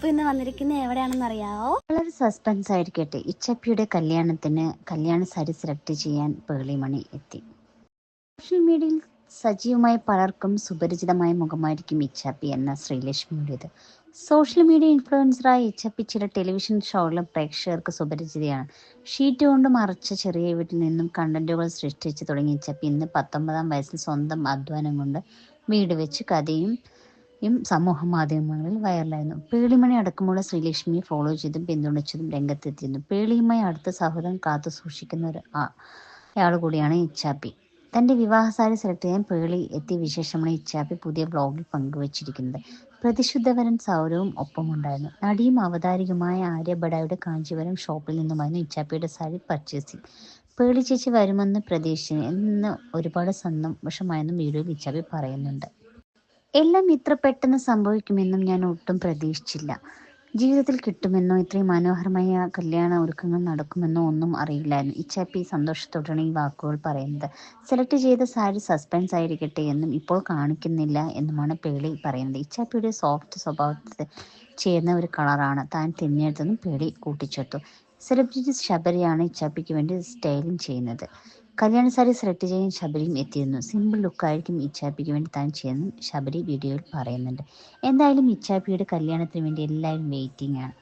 അപ്പൊ ഇന്ന് വന്നിരിക്കുന്നത് എവിടെയാണെന്ന് അറിയാവോ വളരെ സസ്പെൻസ് ആയിരിക്കട്ടെ ഇച്ചപ്പിയുടെ കല്യാണത്തിന് കല്യാണ സാരി സെലക്ട് ചെയ്യാൻ പേളിമണി എത്തി. സോഷ്യൽ മീഡിയയിൽ സജീവമായി പലർക്കും സുപരിചിതമായ മുഖമായിരിക്കും ഇച്ചാപ്പി എന്ന ശ്രീലക്ഷ്മിയുടേത് സോഷ്യൽ മീഡിയ ഇൻഫ്ലുവൻസറായ ഇച്ചപ്പി ചില ടെലിവിഷൻ ഷോകളിലും പ്രേക്ഷകർക്ക് സുപരിചിതയാണ്. ഷീറ്റ് കൊണ്ട് മറച്ച ചെറിയ വീട്ടിൽ നിന്നും കണ്ടന്റുകൾ സൃഷ്ടിച്ചു തുടങ്ങിയ ഇച്ചപ്പി ഇന്ന് പത്തൊമ്പതാം വയസ്സിൽ സ്വന്തം അധ്വാനം കൊണ്ട് വീട് വെച്ച് കഥയും യും സമൂഹ മാധ്യമങ്ങളിൽ വൈറലായിരുന്നു. പേളിമണി അടക്കമുള്ള ശ്രീലക്ഷ്മിയെ ഫോളോ ചെയ്തും പിന്തുണച്ചതും രംഗത്തെത്തിയിരുന്നു. പേളിയുമായി അടുത്ത സൗഹൃദം കാത്തു സൂക്ഷിക്കുന്ന ഒരു ആൾ കൂടിയാണ് ഇച്ചാപ്പി. തന്റെ വിവാഹ സാരി സെലക്ട് ചെയ്യാൻ പേളി എത്തിയ വിശേഷമാണ് ഇച്ചാപ്പി പുതിയ ബ്ലോഗിൽ പങ്കുവച്ചിരിക്കുന്നത്. പ്രതിശുദ്ധവരൻ സൗരവും ഒപ്പമുണ്ടായിരുന്നു. നടിയും അവതാരികമായ ആര്യ കാഞ്ചീപുരം ഷോപ്പിൽ നിന്നുമായിരുന്നു ഇച്ചാപ്പിയുടെ സാരി പർച്ചേസിംഗ് പേളി ചേച്ചി വരുമെന്ന് പ്രതീക്ഷിച്ചു എന്ന് ഒരുപാട് സന്തോഷമായെന്നും വീഡിയോയിൽ ഇച്ചാപ്പി പറയുന്നുണ്ട്. എല്ലാം ഇത്ര പെട്ടെന്ന് സംഭവിക്കുമെന്നും ഞാൻ ഒട്ടും പ്രതീക്ഷിച്ചില്ല. ജീവിതത്തിൽ കിട്ടുമെന്നോ ഇത്രയും മനോഹരമായ കല്യാണ ഒരുക്കങ്ങൾ നടക്കുമെന്നോ ഒന്നും അറിയില്ലായിരുന്നു. ഇച്ചാപ്പി സന്തോഷത്തോടെയാണ് ഈ വാക്കുകൾ പറയുന്നത്. സെലക്ട് ചെയ്ത സാരി സസ്പെൻസ് ആയിരിക്കട്ടെ എന്നും ഇപ്പോൾ കാണിക്കുന്നില്ല എന്നുമാണ് പേളി പറയുന്നത്. ഇച്ചാപ്പിയുടെ സോഫ്റ്റ് സ്വഭാവത്തിൽ ചെയ്യുന്ന ഒരു കളറാണ്. താൻ തിരഞ്ഞെടുത്തതെന്നും പേളി കൂട്ടിച്ചേർത്തു. സെലിബ്രിറ്റി ശബരിയാണ് ഇച്ചാപ്പിക്ക് വേണ്ടി സ്റ്റൈലിംഗ് ചെയ്യുന്നത്. കല്യാണ സാരി സെലക്ട് ചെയ്യാൻ ശബരിയും എത്തിയിരുന്നു. സിമ്പിൾ ലുക്കായിരിക്കും ഇച്ചാപ്പിക്ക് വേണ്ടി താൻ ചെയ്യുന്നു ശബരി വീഡിയോയിൽ പറയുന്നുണ്ട്. എന്തായാലും ഇച്ചാപ്പിയുടെ കല്യാണത്തിന് വേണ്ടി എല്ലാവരും വെയിറ്റിംഗ് ആണ്.